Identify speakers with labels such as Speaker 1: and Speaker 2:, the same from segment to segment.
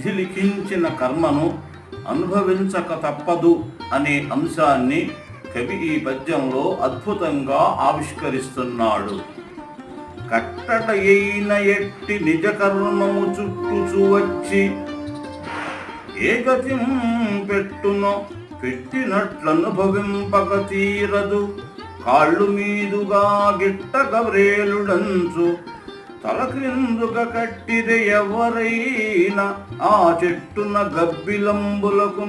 Speaker 1: విధి లిఖించిన కర్మను అనుభవించక తప్పదు అనే అంశాన్ని కవి ఈ పద్యంలో అద్భుతంగా ఆవిష్కరిస్తున్నాడు. కట్టట అయిన ఎట్టి నిజ కర్మము చుట్టూ వచ్చి ఏకతిం పెట్టునో పెట్టినట్లనుభవింపక తీరదు. కాళ్ళు మీదుగా గిట్టక వ్రేలుడంచు తల క్రిందుక కట్టిది ఎవరైనా ఆ చెట్టున గబ్బిలంబులకు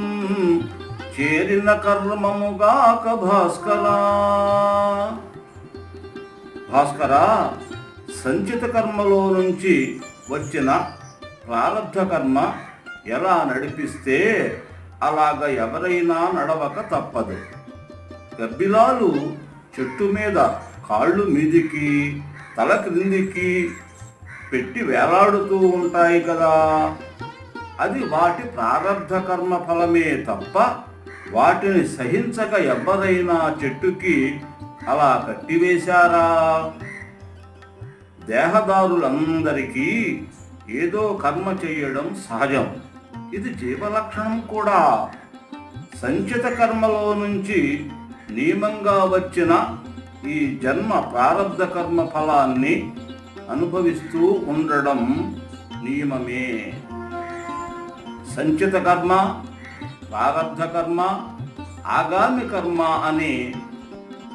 Speaker 1: చేరిన కర్మముగాక భాస్కరా. భాస్కరా సంచిత కర్మలో నుంచి వచ్చిన ప్రారంధ కర్మ ఎలా నడిపిస్తే అలాగ ఎవరైనా నడవక తప్పదు. గబ్బిలాలు చెట్టు మీద కాళ్ళు మీదికి తల క్రిందికి పెట్టి వేలాడుతూ ఉంటాయి కదా. అది వాటి ప్రారంధ కర్మ ఫలమే తప్ప వాటిని సహించక ఎవరైనా చెట్టుకి అలా కట్టివేశారా దేహదారులందరికీ ఏదో కర్మ చేయడం సహజం. ఇది జీవలక్షణం కూడా. సంచిత కర్మలో నుంచి నియమంగా వచ్చిన ఈ జన్మ ప్రారంధ కర్మ ఫలాన్ని అనుభవిస్తూ ఉండడం నియమమే. సంచిత కర్మ ప్రారంధ కర్మ ఆగామి కర్మ అనే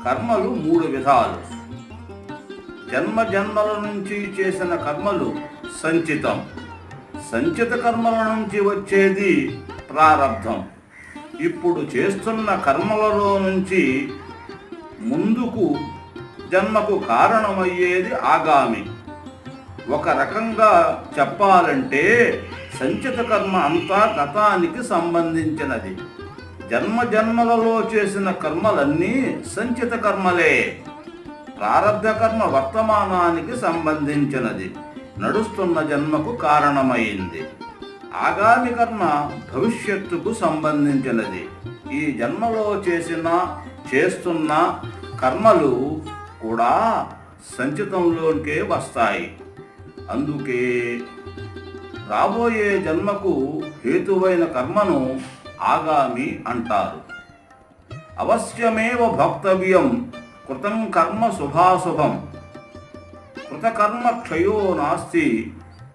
Speaker 1: కర్మలు మూడు విధాలు. జన్మ జన్మల నుంచి చేసిన కర్మలు సంచితం. సంచిత కర్మల నుంచి వచ్చేది ప్రారంధం ఇప్పుడు చేస్తున్న కర్మలలో నుంచి ముందుకు జన్మకు కారణమయ్యేది ఆగామి. ఒక రకంగా చెప్పాలంటే సంచిత కర్మ అంతా గతానికి సంబంధించినది. జన్మ జన్మలలో చేసిన కర్మలన్నీ సంచిత కర్మలే. ప్రారంధ కర్మ వర్తమానానికి సంబంధించినది. నడుస్తున్న జన్మకు కారణమైంది. ఆగామి కర్మ భవిష్యత్తుకు సంబంధించినది. ఈ జన్మలో చేసిన చేస్తున్న కర్మలు కూడా సంచితంలోకే వస్తాయి. అందుకే రాబోయే జన్మకు హేతువైన కర్మను ఆగామి అంటారు. అవశ్యమేవ భక్తవ్యం కృతం కర్మ శుభాశుభం. కృతకర్మ క్షయో నాస్తి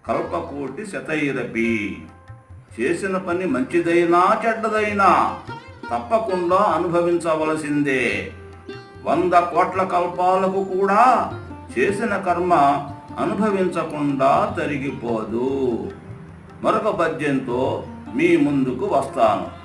Speaker 1: కల్పకోటి శతైరపి. చేసిన పని మంచిదైనా చెడ్డదైనా తప్పకుండా అనుభవించవలసిందే. వంద కోట్ల కల్పాలకు కూడా చేసిన కర్మ అనుభవించకుండా తరిగిపోదు. మరొక పద్యంతో మీ ముందుకు వస్తాను.